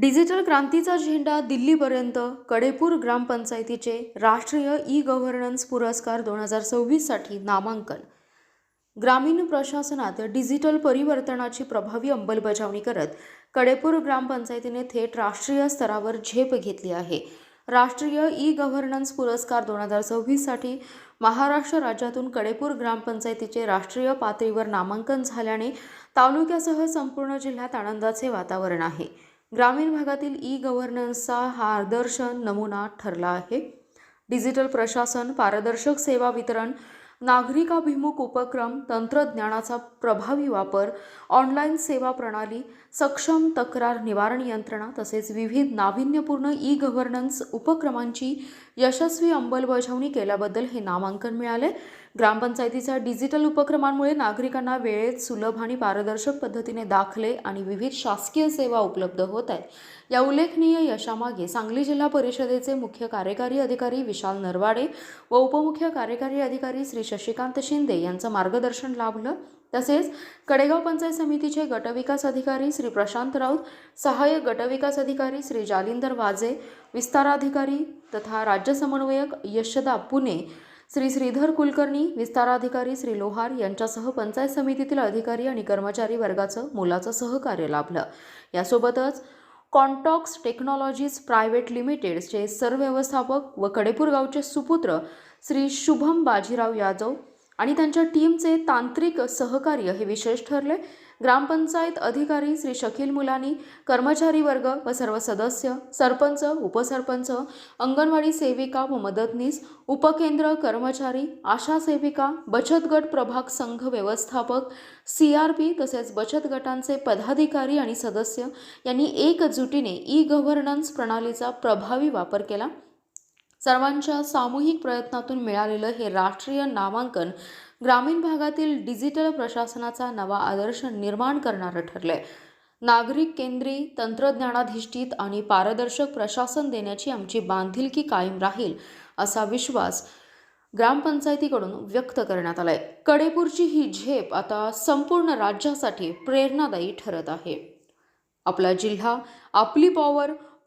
Digital क्रांतीचा झेंडा दिल्लीपर्यंत कडेपूर ग्रामपंचायतीचे राष्ट्रीय ई गव्हर्नन्स पुरस्कार दोन हजार सव्वीससाठी नामांकन. ग्रामीण प्रशासनात डिजिटल परिवर्तनाची प्रभावी अंमलबजावणी करत कडेपूर ग्रामपंचायतीने थेट राष्ट्रीय स्तरावर झेप घेतली आहे. राष्ट्रीय ई गव्हर्नन्स पुरस्कार दोन हजार सव्वीससाठी महाराष्ट्र राज्यातून कडेपूर ग्रामपंचायतीचे राष्ट्रीय पातळीवर नामांकन झाल्याने तालुक्यासह संपूर्ण जिल्ह्यात आनंदाचे वातावरण आहे. ग्रामीण भागातील ई गव्हर्नन्सचा हा आदर्श नमुना ठरला आहे. डिजिटल प्रशासन पारदर्शक सेवा वितरण नागरिकाभिमुख उपक्रम तंत्रज्ञानाचा प्रभावी वापर ऑनलाईन सेवा प्रणाली सक्षम तक्रार निवारण यंत्रणा तसेच विविध नाविन्यपूर्ण ई गव्हर्नन्स उपक्रमांची यशस्वी अंमलबजावणी केल्याबद्दल हे नामांकन मिळाले. ग्रामपंचायतीच्या डिजिटल उपक्रमांमुळे नागरिकांना वेळेत सुलभ आणि पारदर्शक पद्धतीने दाखले आणि विविध शासकीय सेवा उपलब्ध होत आहेत. या उल्लेखनीय यशामागे सांगली जिल्हा परिषदेचे मुख्य कार्यकारी अधिकारी विशाल नरवाडे व उपमुख्य कार्यकारी अधिकारी श्री शशिकांत शिंदे यांचं मार्गदर्शन लाभलं. तसेच कडेगाव पंचायत समितीचे गटविकास अधिकारी श्री प्रशांत राऊत सहाय्यक गटविकास अधिकारी श्री जालिंदर वाजे विस्ताराधिकारी तथा राज्य समन्वयक यशदा पुणे श्री श्रीधर कुलकर्णी विस्ताराधिकारी श्री लोहार यांच्यासह पंचायत समितीतील अधिकारी आणि कर्मचारी वर्गाचं मोलाचं सहकार्य लाभलं. यासोबतच कॉन्टॉक्स टेक्नॉलॉजीज प्रायव्हेट लिमिटेडचे सरव्यवस्थापक व कडेपूर गावचे सुपुत्र श्री शुभम बाजीराव यादव आणि त्यांच्या टीमचे तांत्रिक सहकार्य हे विशेष ठरले. ग्रामपंचायत अधिकारी श्री शकील मुलानी कर्मचारी वर्ग व सर्व सदस्य सरपंच उपसरपंच अंगणवाडी सेविका व मदतनीस उपकेंद्र कर्मचारी आशा सेविका बचत गट प्रभाग संघ व्यवस्थापक सी आर पी तसेच बचत गटांचे पदाधिकारी आणि सदस्य यांनी एकजुटीने ई गव्हर्नन्स प्रणालीचा प्रभावी वापर केला. सर्वांच्या सामूहिक प्रयत्नातून मिळालेलं हे राष्ट्रीय नामांकन ग्रामीण भागातील डिजिटल प्रशासनाचा नवा आदर्श निर्माण करणारं ठरलंय. नागरिक केंद्री तंत्रज्ञानाधिष्ठित आणि पारदर्शक प्रशासन देण्याची आमची बांधिलकी कायम राहील असा विश्वास ग्रामपंचायतीकडून व्यक्त करण्यात आलाय. कडेपूरची ही झेप आता संपूर्ण राज्यासाठी प्रेरणादायी ठरत आहे. आपला जिल्हा आपली power